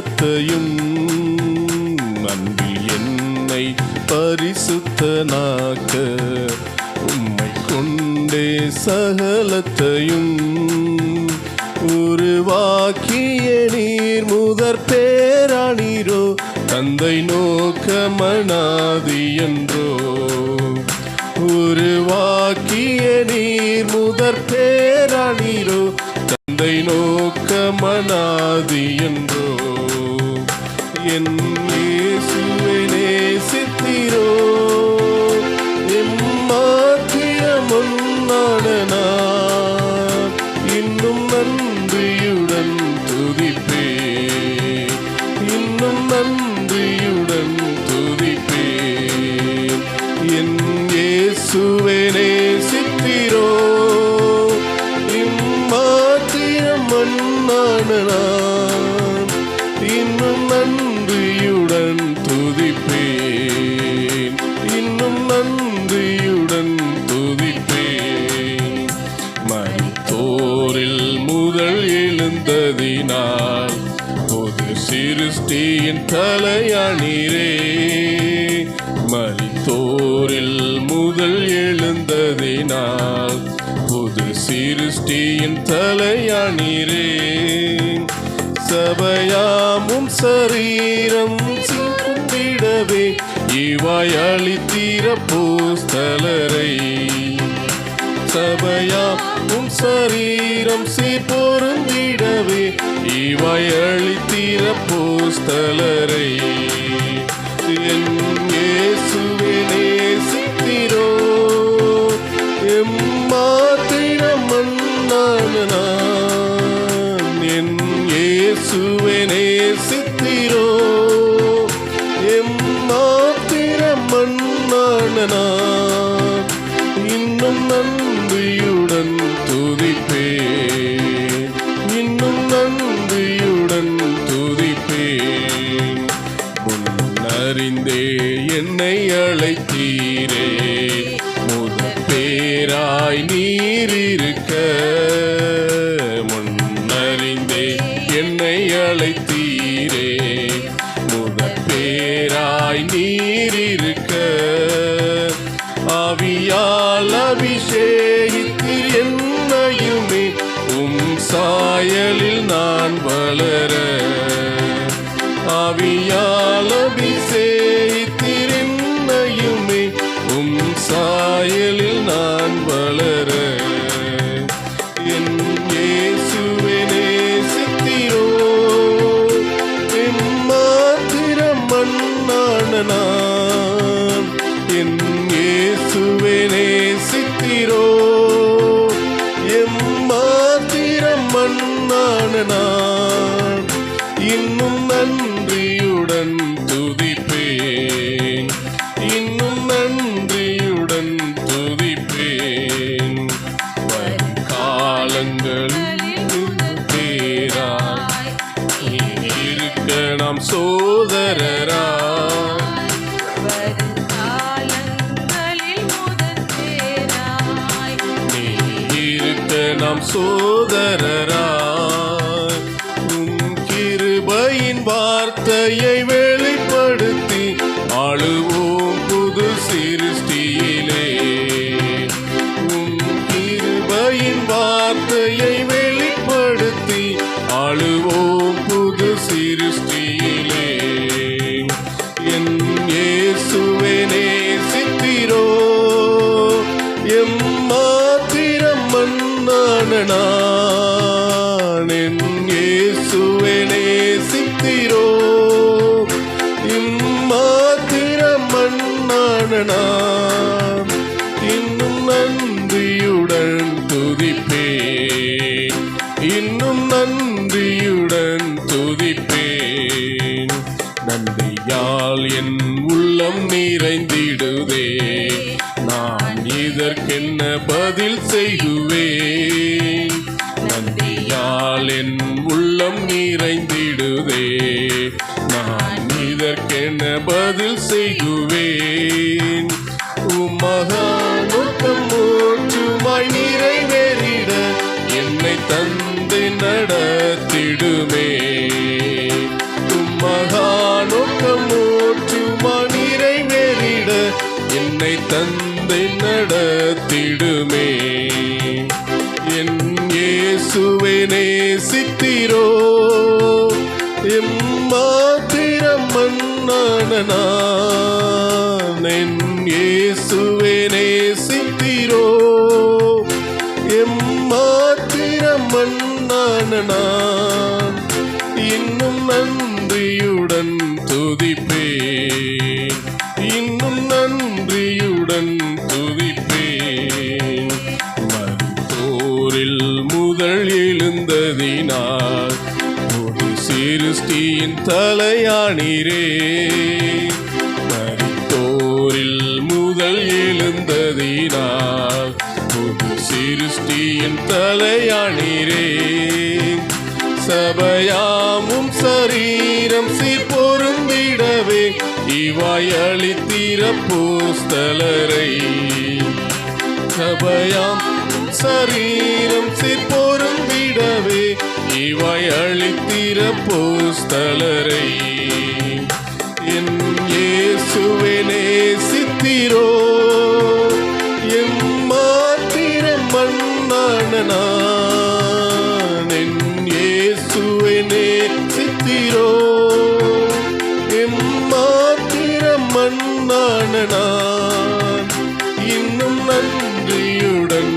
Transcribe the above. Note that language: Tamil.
சகலத்தையும் அன்பில் என்னை பரிசுத்தனாக்க உம்மை கொண்டே சகலத்தையும் உருவாக்கிய நீர் முதற் பேரானீரோ தந்தை நோக்க மனாதி என்றோ உருவாக்கிய நீர் முதற் பேரானீரோ தந்தை நோக்க மனாதி என்றோ. என் இயேசுவை நேசித்தீரோ? எம்மாத்திரம் ஒன்னாடனா இன்னும் நன்றியுடன் துதிப்பே. இன்னும் நன்றியுடன் துதிப்பே. என் இயேசுவை நேசித்தீரோ? இம்மாத்திரம் மண்ணான எழுந்ததினால் பொது சிருஷ்டியின் தலையானீரே மலித்தோரில் முதல் எழுந்ததினால் புது சிருஷ்டியின் தலையானீரே சபையாமும் சரீரம் சிந்திடவே இவாய் அளித்தீர பூஸ்தலரை. சபையாமும் சரீரம் சீர்பொருந்திடவே இவாய் அளித்தீர என் இயேசுவே நேசித்தீரோ. எம்மாத்திரம் மன்னான என் இயேசுவே நேசித்தீரோ. எம்மாத்திரம் மன்னான இன்னும் நன்றி துதிப்பேன் இன்னும் நன்றியுடன் துதிப்பேன் முன்னறிந்தே என்னை அழைத்தீரே. முதற் பேராய் நீர் இருக்க முன்னறிந்தே என்னை அழைத்தீரே. முதற் பேராய் நீர் இருக்க ஆவியால் சாயலில் நான் வளர ஆவியால் எம்மாத்திரம் மண்ணான நான் இன்னும் நன்றியுடன் துதிப்பேன் இன்னும் நன்றியுடன் துதிப்பேன் வரும் காலங்களில் பேராய் நாம் சோதரரா உன் கிருபையின் வார்த்தையை வே நான் என் இயேசுவே நேசித்தீரோ? இம்மாத்திரம் மன்னான நான் இன்னும் நன்றியுடன் துதிப்பேன். இன்னும் நன்றியுடன் துதிப்பேன். நன்றியால் என் உள்ளம் நிறைந்திடுதே. இதற்கென்ன பதில் செய்குவேன் நன்றியால் என் உள்ளம் நிறைந்திடுதே. நான் இதற்கென்ன பதில் செய்குவேன் உமகானுக்கம் மூச்சுமாய் நிறைவேறிட என்னை தந்து நடத்திடுமே. நான் என் இயேசுவை எம்மாத்திரம் மன்னான நான் இன்னும் நன்றியுடன் துதிப்பேன். இன்னும் நன்றியுடன் துதிப்பேன். மருத்தோரில் முதல் எழுந்ததினால் சிருஷ்டியின் தலையானீரே மறித்தோரில் முதல் எழுந்ததினால் புது சிருஷ்டியின் தலையானீரே சபையாமும் சரீரம் சீர்பொருந்திடவே இவாய் அளித்திர பூஸ்தலரை. சபையாம் சரீரம் சீர்பொருந்திடவே பொருந்திடவே இவாய் அளித்திர பூஸ்தலரை என் இயேசுவே நேசித்திரோ என் மாத்திர மண்ணான என் இயேசுவை நேசித்திரோ என் மாத்திர மண்ணான இன்னும் நன்றியுடன்